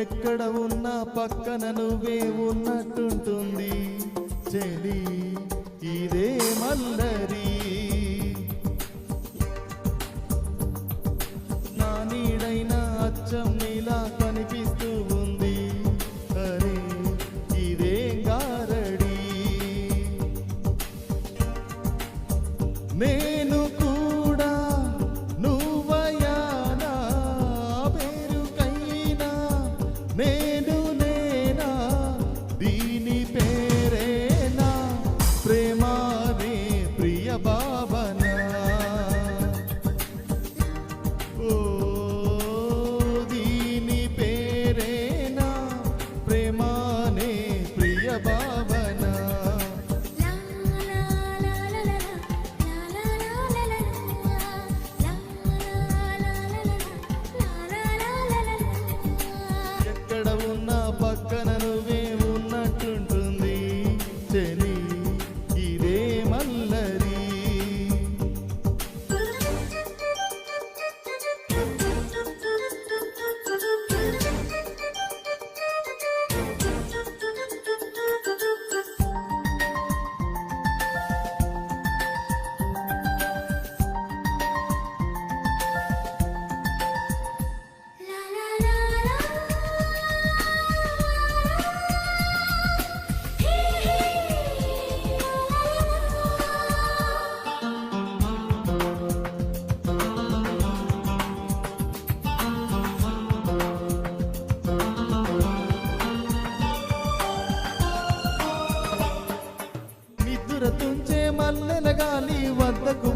ఎక్కడ ఉన్నా పక్కన నువ్వే ఉన్నట్టుంటుంది. చెలి ఇదే మల్లరీ.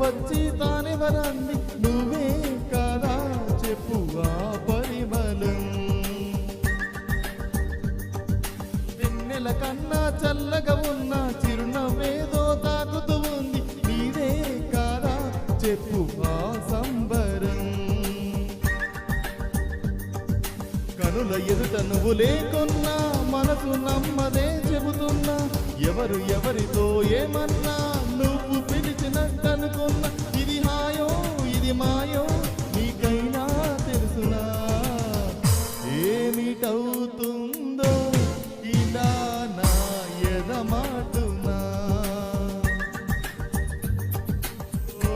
వచ్చి తానెవరంది నువ్వే కదా చెప్పు ఆ పరిమళం. వెన్నెల కన్నా చల్లగా ఉన్న చిరునవ్వేదో తాకుతూ ఉంది. నీదే కదా చెప్పు ఆ సంబరం. కనుల ఎదుట నువ్వు లేకున్నా మనసు నమ్మదే చెబుతున్నా. ఎవరు ఎవరితో ఏమన్నా నువ్వు పిలిచినట్టనుకున్న ఇది హాయో ఇది మాయో నీకైనా తెలుసునా? ఏమిటవుతుందో ఇలా నా ఎదమాటునా ఓ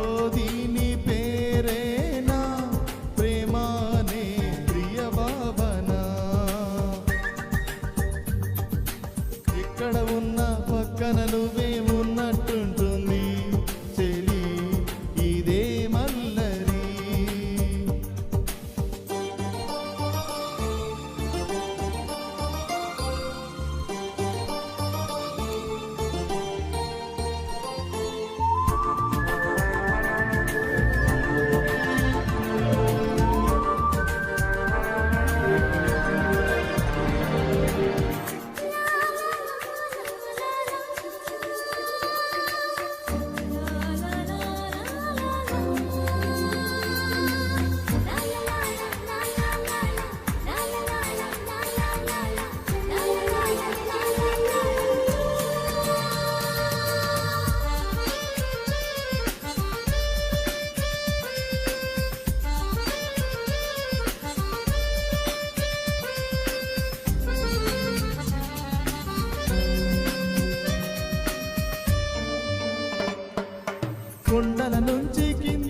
కొండల నుంచి కింద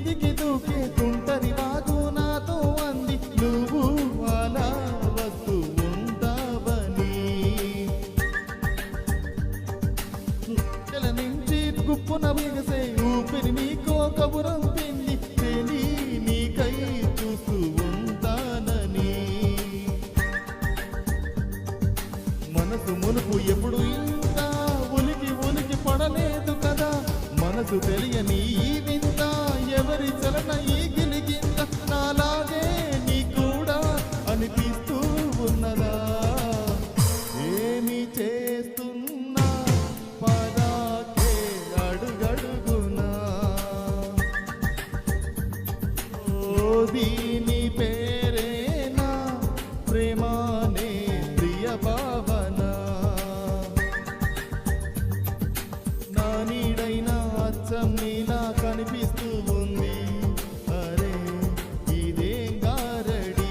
మనసు తెలియని ఈ వింత ఎవరి చలన ఈ గిలిగింత? నాలాగే కనిపిస్తూ ఉంది. అరే ఇదేం గారడి?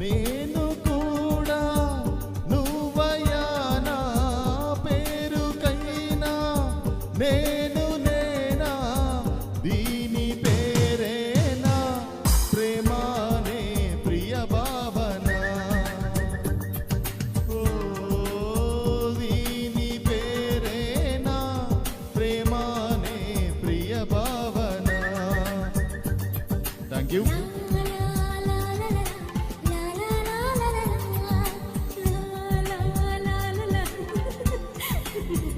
నేను కూడా నువ్వయ్యా నా పేరుకైనా నే Eu